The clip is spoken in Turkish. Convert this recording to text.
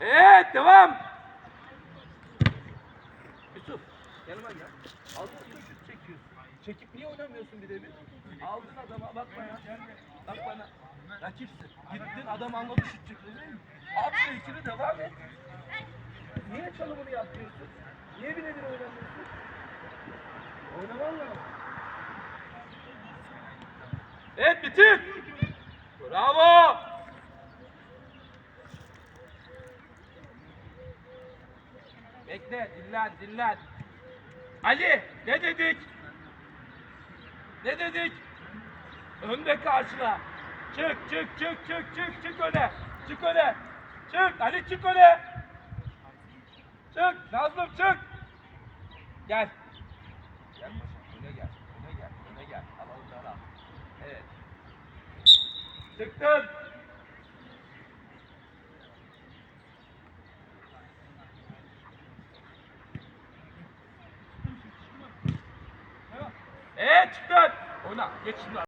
Evet devam. Yusuf yanıma gel. Aldın şut çekiyorsun. Çekip niye oynamıyorsun bir de bir? Aldın adama bak bana. Bak bana. Rakipsin. Gittin adam anladı şut çekiyorsun. At ikili devam et. Niye çalımını yapmıyorsun? Niye birebir oynamıyorsun? Oynaman lazım. Evet bitir. Bravo. Bekle, dinlen, dinlen. Ali, ne dedik? Ne dedik? Önde karşıla. Çık, çık, çık, çık, çık, çık öne. Çık öne. Çık, Ali çık öne. Çık, Nazlım çık. Gel. Gel paşam, öne gel, öne gel, öne gel. Alalım da al. Evet. Çıktın. Evet çıktın. Oyna. Geç şimdi.